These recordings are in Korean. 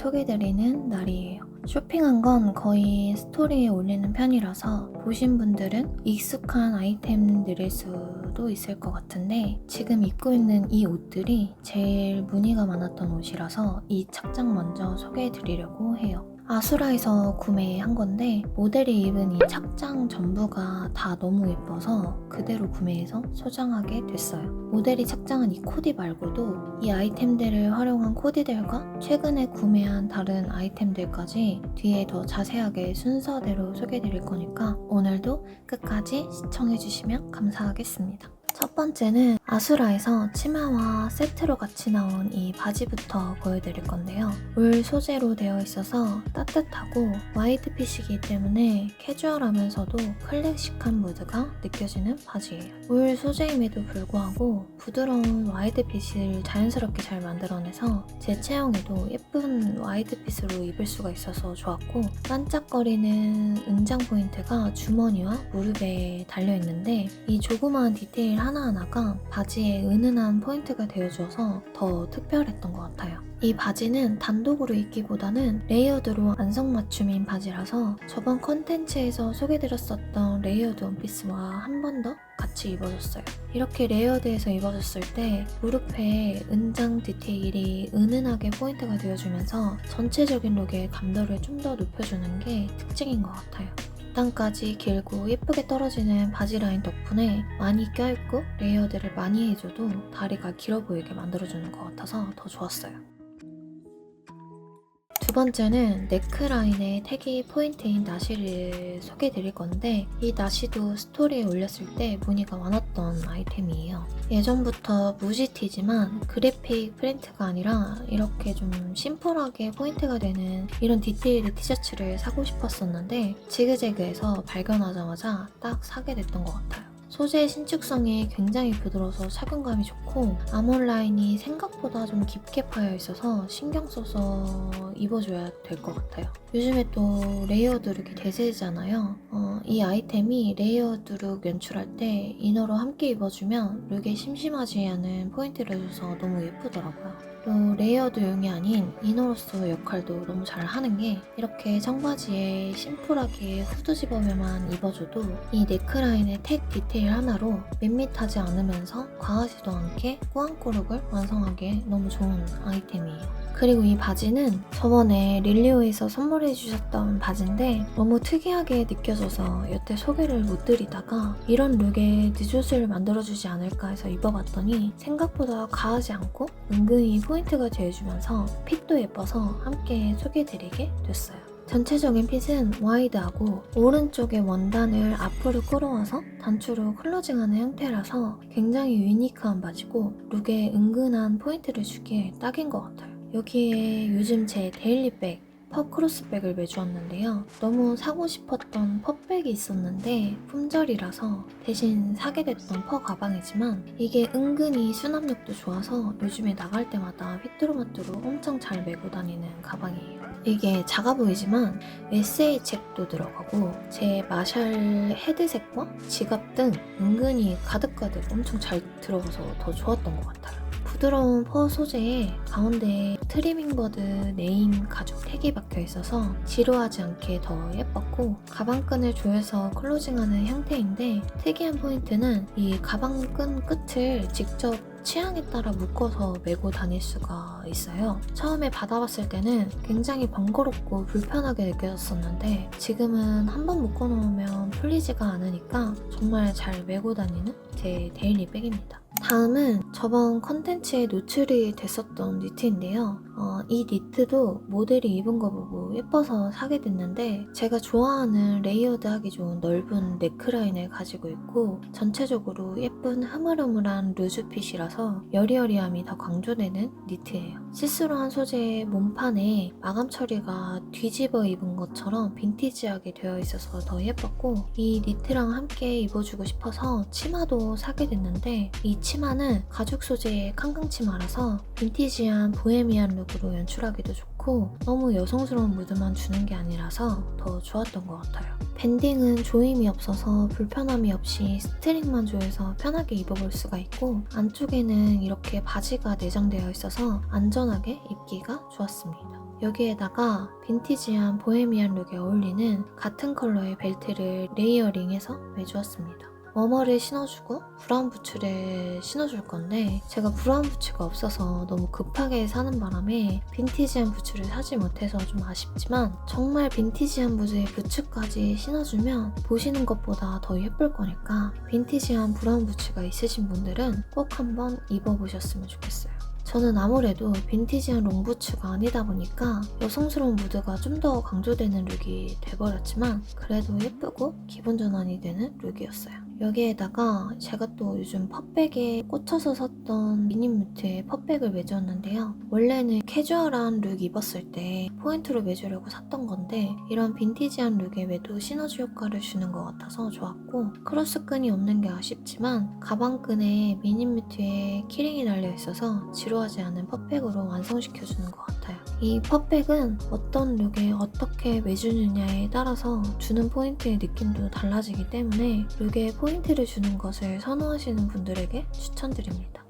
소개드리는 날이에요. 쇼핑한 건 거의 스토리에 올리는 편이라서 보신 분들은 익숙한 아이템들일 수도 있을 것 같은데 지금 입고 있는 이 옷들이 제일 문의가 많았던 옷이라서 이 착장 먼저 소개해드리려고 해요 아수라에서 구매한 건데 모델이 입은 이 착장 전부가 다 너무 예뻐서 그대로 구매해서 소장하게 됐어요. 모델이 착장한 이 코디 말고도 이 아이템들을 활용한 코디들과 최근에 구매한 다른 아이템들까지 뒤에 더 자세하게 순서대로 소개해드릴 거니까 오늘도 끝까지 시청해주시면 감사하겠습니다. 첫 번째는 아수라에서 치마와 세트로 같이 나온 이 바지부터 보여드릴 건데요. 울 소재로 되어 있어서 따뜻하고 와이드핏이기 때문에 캐주얼하면서도 클래식한 무드가 느껴지는 바지예요. 울 소재임에도 불구하고 부드러운 와이드핏을 자연스럽게 잘 만들어내서 제 체형에도 예쁜 와이드핏으로 입을 수가 있어서 좋았고 반짝거리는 은장 포인트가 주머니와 무릎에 달려있는데 이 조그마한 디테일 하나하나가 바지에 은은한 포인트가 되어줘서 더 특별했던 것 같아요. 이 바지는 단독으로 입기보다는 레이어드로 안성맞춤인 바지라서 저번 컨텐츠에서 소개드렸었던 레이어드 원피스와 한 번 더 같이 입어줬어요. 이렇게 레이어드해서 입어줬을 때 무릎에 은장 디테일이 은은하게 포인트가 되어주면서 전체적인 룩의 감도를 좀 더 높여주는 게 특징인 것 같아요. 밑단까지 길고 예쁘게 떨어지는 바지 라인 덕분에 많이 껴입고 레이어드를 많이 해줘도 다리가 길어 보이게 만들어주는 것 같아서 더 좋았어요. 두 번째는 네크라인의 택이 포인트인 나시를 소개해드릴 건데 이 나시도 스토리에 올렸을 때 문의가 많았 던 아이템이에요. 예전부터 무지티지만 그래픽 프린트가 아니라 이렇게 좀 심플하게 포인트가 되는 이런 디테일의 티셔츠를 사고 싶었었는데 지그재그에서 발견하자마자 딱 사게 됐던 것 같아요. 소재의 신축성이 굉장히 부드러워서 착용감이 좋고 아몰 라인이 생각보다 좀 깊게 파여 있어서 신경 써서 입어줘야 될 것 같아요. 요즘에 또 레이어 드 룩이 대세잖아요. 어, 이 아이템이 레이어 드 룩 연출할 때 이너로 함께 입어주면 룩에 심심하지 않은 포인트를 줘서 너무 예쁘더라고요. 또 레이어드용이 아닌 이너로서 역할도 너무 잘 하는 게 이렇게 청바지에 심플하게 후드 집업에만 입어줘도 이 네크라인의 택 디테일 하나로 밋밋하지 않으면서 과하지도 않게 꾸안꾸룩을 완성하기에 너무 좋은 아이템이에요. 그리고 이 바지는 저번에 릴리오에서 선물해 주셨던 바지인데 너무 특이하게 느껴져서 여태 소개를 못 드리다가 이런 룩에 늦옷을 만들어주지 않을까 해서 입어봤더니 생각보다 과하지 않고 은근히 포인트가 되어주면서 핏도 예뻐서 함께 소개드리게 됐어요. 전체적인 핏은 와이드하고 오른쪽의 원단을 앞으로 끌어와서 단추로 클로징하는 형태라서 굉장히 유니크한 바지고 룩에 은근한 포인트를 주기에 딱인 것 같아요. 여기에 요즘 제 데일리백 퍼 크로스백을 매주었는데요. 너무 사고 싶었던 퍼백이 있었는데 품절이라서 대신 사게 됐던 퍼 가방이지만 이게 은근히 수납력도 좋아서 요즘에 나갈 때마다 휘뚜루마뚜루 엄청 잘 메고 다니는 가방이에요. 이게 작아 보이지만 SA 책도 들어가고 제 마샬 헤드색과 지갑 등 은근히 가득가득 엄청 잘 들어가서 더 좋았던 것 같아요. 부드러운 퍼 소재에 가운데 트리밍버드 네임 가죽 택이 박혀 있어서 지루하지 않게 더 예뻤고 가방끈을 조여서 클로징하는 형태인데 특이한 포인트는 이 가방끈 끝을 직접 취향에 따라 묶어서 메고 다닐 수가 있어요. 처음에 받아봤을 때는 굉장히 번거롭고 불편하게 느껴졌었는데 지금은 한번 묶어놓으면 풀리지가 않으니까 정말 잘 메고 다니는 제 데일리 백입니다. 다음은 저번 컨텐츠에 노출이 됐었던 니트인데요. 어, 이 니트도 모델이 입은 거 보고 예뻐서 사게 됐는데 제가 좋아하는 레이어드 하기 좋은 넓은 넥라인을 가지고 있고 전체적으로 예쁜 흐물흐물한 루즈핏이라서 여리여리함이 더 강조되는 니트예요. 시스루한 소재의 몸판에 마감 처리가 뒤집어 입은 것처럼 빈티지하게 되어 있어서 더 예뻤고 이 니트랑 함께 입어주고 싶어서 치마도 사게 됐는데 이는 가죽 소재의 캉강 치마라서 빈티지한 보헤미안 룩으로 연출하기도 좋고 너무 여성스러운 무드만 주는 게 아니라서 더 좋았던 것 같아요. 밴딩은 조임이 없어서 불편함이 없이 스트링만 조여서 편하게 입어볼 수가 있고 안쪽에는 이렇게 바지가 내장되어 있어서 안전하게 입기가 좋았습니다. 여기에다가 빈티지한 보헤미안 룩에 어울리는 같은 컬러의 벨트를 레이어링해서 매주었습니다. 머머를 신어주고 브라운 부츠를 신어줄 건데 제가 브라운 부츠가 없어서 너무 급하게 사는 바람에 빈티지한 부츠를 사지 못해서 좀 아쉽지만 정말 빈티지한 부츠에 부츠까지 신어주면 보시는 것보다 더 예쁠 거니까 빈티지한 브라운 부츠가 있으신 분들은 꼭 한번 입어보셨으면 좋겠어요. 저는 아무래도 빈티지한 롱부츠가 아니다 보니까 여성스러운 무드가 좀 더 강조되는 룩이 돼버렸지만 그래도 예쁘고 기분 전환이 되는 룩이었어요. 여기에다가 제가 또 요즘 퍼백에 꽂혀서 샀던 미니뮤트에 퍼백을 매주었는데요. 원래는 캐주얼한 룩 입었을 때 포인트로 매주려고 샀던 건데 이런 빈티지한 룩에 매도 시너지 효과를 주는 것 같아서 좋았고 크로스끈이 없는 게 아쉽지만 가방끈에 미니뮤트에 키링이 달려 있어서 지루하지 않은 퍼백으로 완성시켜주는 것 같아요. 이 퍼백은 어떤 룩에 어떻게 매주느냐에 따라서 주는 포인트의 느낌도 달라지기 때문에 룩에 포인트 를 주는 것을 선호하시는 분들에게 추천드립니다.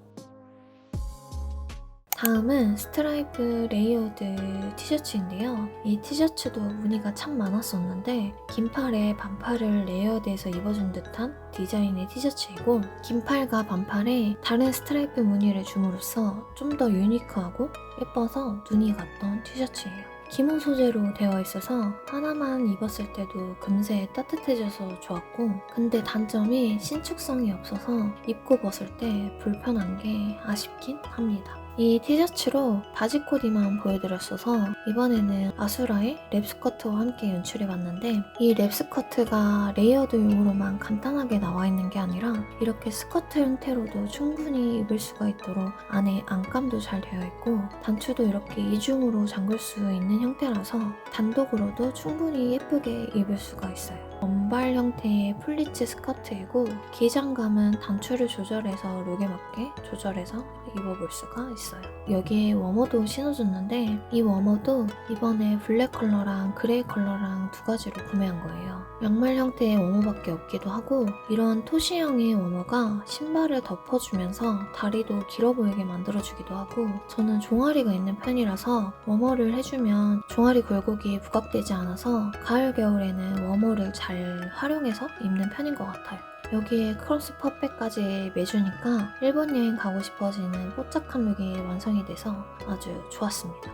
다음은 스트라이프 레이어드 티셔츠인데요. 이 티셔츠도 무늬가 참 많았었는데 긴팔에 반팔을 레이어드해서 입어준 듯한 디자인의 티셔츠이고 긴팔과 반팔에 다른 스트라이프 무늬를 줌으로써 좀 더 유니크하고 예뻐서 눈이 갔던 티셔츠예요. 기모 소재로 되어 있어서 하나만 입었을 때도 금세 따뜻해져서 좋았고 근데 단점이 신축성이 없어서 입고 벗을 때 불편한 게 아쉽긴 합니다. 이 티셔츠로 바지 코디만 보여드렸어서 이번에는 아수라의 랩스커트와 함께 연출해봤는데 이 랩스커트가 레이어드용으로만 간단하게 나와 있는 게 아니라 이렇게 스커트 형태로도 충분히 입을 수가 있도록 안에 안감도 잘 되어 있고 단추도 이렇게 이중으로 잠글 수 있는 형태라서 단독으로도 충분히 예쁘게 입을 수가 있어요. 원발 형태의 플리츠 스커트이고 기장감은 단추를 조절해서 룩에 맞게 조절해서 입어볼 수가 있어요. 여기에 워머도 신어줬는데 이 워머도 이번에 블랙 컬러랑 그레이 컬러랑 두 가지로 구매한 거예요. 양말 형태의 워머밖에 없기도 하고 이런 토시형의 워머가 신발을 덮어주면서 다리도 길어 보이게 만들어주기도 하고 저는 종아리가 있는 편이라서 워머를 해주면 종아리 굴곡이 부각되지 않아서 가을 겨울에는 워머를 잘 활용해서 입는 편인 것 같아요. 여기에 크로스 퍼백까지 매주니까 일본 여행 가고 싶어지는 뽀짝한 룩이 완성이 돼서 아주 좋았습니다.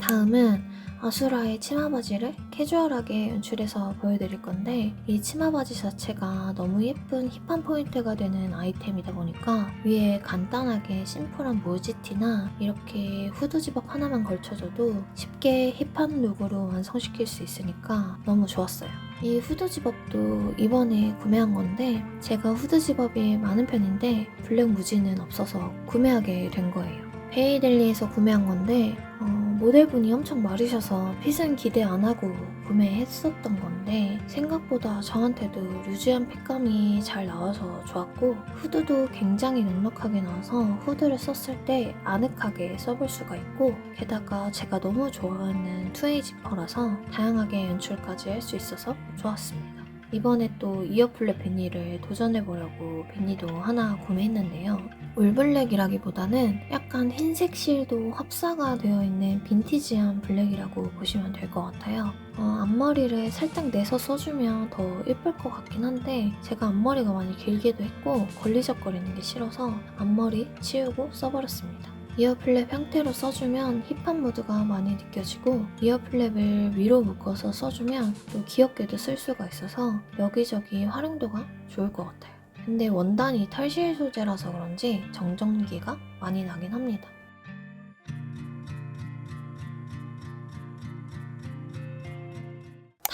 다음은 아수라의 치마 바지를 캐주얼하게 연출해서 보여드릴 건데 이 치마 바지 자체가 너무 예쁜 힙한 포인트가 되는 아이템이다 보니까 위에 간단하게 심플한 모지티나 이렇게 후드 집업 하나만 걸쳐줘도 쉽게 힙한 룩으로 완성시킬 수 있으니까 너무 좋았어요. 이 후드 집업도 이번에 구매한 건데 제가 후드 집업이 많은 편인데 블랙 무지는 없어서 구매하게 된 거예요. 베이델리에서 구매한 건데 어, 모델분이 엄청 마르셔서 핏은 기대 안 하고 구매했었던 건데 생각보다 저한테도 루즈한 핏감이 잘 나와서 좋았고 후드도 굉장히 넉넉하게 나와서 후드를 썼을 때 아늑하게 써볼 수가 있고 게다가 제가 너무 좋아하는 투웨이 지퍼라서 다양하게 연출까지 할 수 있어서 좋았습니다. 이번에 또 이어플랫 비니를 도전해보려고 비니도 하나 구매했는데요. 올블랙이라기보다는 약간 흰색 실도 합사가 되어 있는 빈티지한 블랙이라고 보시면 될 것 같아요. 어, 앞머리를 살짝 내서 써주면 더 예쁠 것 같긴 한데 제가 앞머리가 많이 길기도 했고 걸리적거리는 게 싫어서 앞머리 치우고 써버렸습니다. 이어플랩 형태로 써주면 힙한 무드가 많이 느껴지고 이어플랩을 위로 묶어서 써주면 또 귀엽게도 쓸 수가 있어서 여기저기 활용도가 좋을 것 같아요. 근데 원단이 탈실 소재라서 그런지 정전기가 많이 나긴 합니다.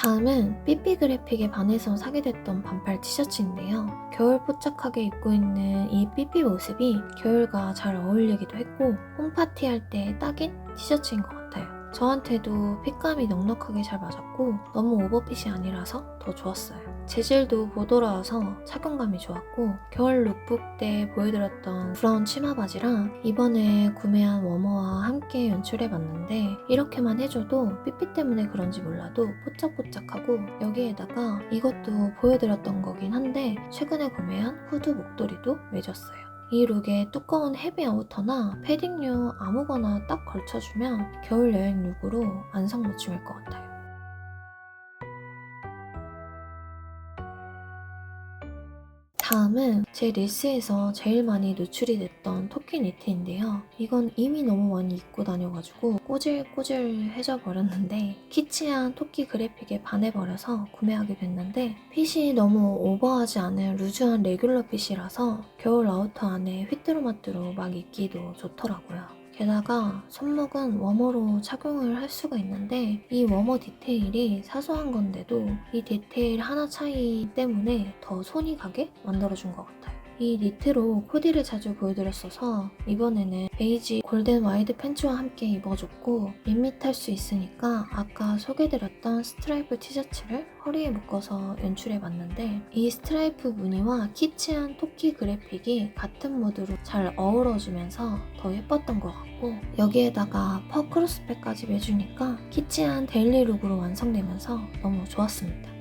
다음은 삐삐 그래픽에 반해서 사게 됐던 반팔 티셔츠인데요. 겨울 포착하게 입고 있는 이 삐삐 모습이 겨울과 잘 어울리기도 했고 홈파티 할 때 딱인 티셔츠인 것 같아요. 저한테도 핏감이 넉넉하게 잘 맞았고 너무 오버핏이 아니라서 더 좋았어요. 재질도 보드라워서 착용감이 좋았고 겨울 룩북 때 보여드렸던 브라운 치마 바지랑 이번에 구매한 워머와 함께 연출해봤는데 이렇게만 해줘도 삐삐 때문에 그런지 몰라도 뽀짝뽀짝하고 여기에다가 이것도 보여드렸던 거긴 한데 최근에 구매한 후드 목도리도 매졌어요. 이 룩에 두꺼운 헤비 아우터나 패딩류 아무거나 딱 걸쳐주면 겨울 여행 룩으로 완성맞춤일 것 같아요. 다음은 제 릴스에서 제일 많이 노출이 됐던 토끼 니트인데요. 이건 이미 너무 많이 입고 다녀가지고 꼬질꼬질해져 버렸는데 키치한 토끼 그래픽에 반해버려서 구매하게 됐는데 핏이 너무 오버하지 않은 루즈한 레귤러 핏이라서 겨울 아우터 안에 휘뚜루마뚜루 막 입기도 좋더라고요. 게다가 손목은 워머로 착용을 할 수가 있는데 이 워머 디테일이 사소한 건데도 이 디테일 하나 차이 때문에 더 손이 가게 만들어준 것 같아요. 이 니트로 코디를 자주 보여드렸어서 이번에는 베이지 골덴 와이드 팬츠와 함께 입어줬고 밋밋할 수 있으니까 아까 소개드렸던 스트라이프 티셔츠를 허리에 묶어서 연출해봤는데 이 스트라이프 무늬와 키치한 토끼 그래픽이 같은 무드로 잘 어우러지면서 더 예뻤던 것 같고 여기에다가 퍼 크로스백까지 매주니까 키치한 데일리 룩으로 완성되면서 너무 좋았습니다.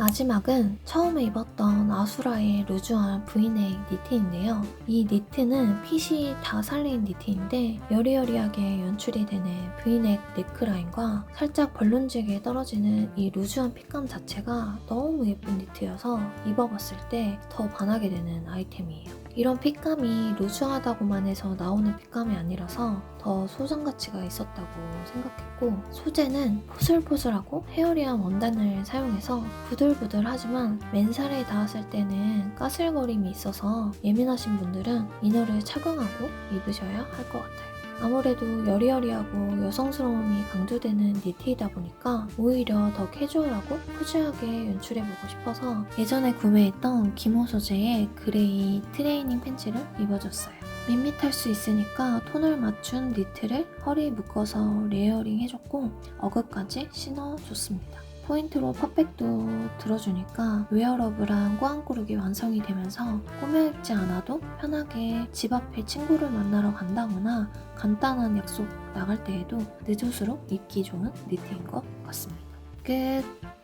마지막은 처음에 입었던 아수라의 루즈한 브이넥 니트인데요. 이 니트는 핏이 다 살린 니트인데 여리여리하게 연출이 되는 브이넥 넥크라인과 살짝 벌룬지게 떨어지는 이 루즈한 핏감 자체가 너무 예쁜 니트여서 입어봤을 때 더 반하게 되는 아이템이에요. 이런 핏감이 루즈하다고만 해서 나오는 핏감이 아니라서 더 소장 가치가 있었다고 생각했고 소재는 포슬포슬하고 헤어리한 원단을 사용해서 부들부들하지만 맨살에 닿았을 때는 까슬거림이 있어서 예민하신 분들은 이너를 착용하고 입으셔야 할 것 같아요. 아무래도 여리여리하고 여성스러움이 강조되는 니트이다 보니까 오히려 더 캐주얼하고 푸지하게 연출해보고 싶어서 예전에 구매했던 기모 소재의 그레이 트레이닝 팬츠를 입어줬어요. 밋밋할 수 있으니까 톤을 맞춘 니트를 허리에 묶어서 레이어링 해줬고 어그까지 신어줬습니다. 포인트로 퍼펙도 들어주니까 웨어러블한 꾸안꾸룩이 완성이 되면서 꾸며 입지 않아도 편하게 집 앞에 친구를 만나러 간다거나 간단한 약속 나갈 때에도 늦을수록 입기 좋은 니트인 것 같습니다. 끝!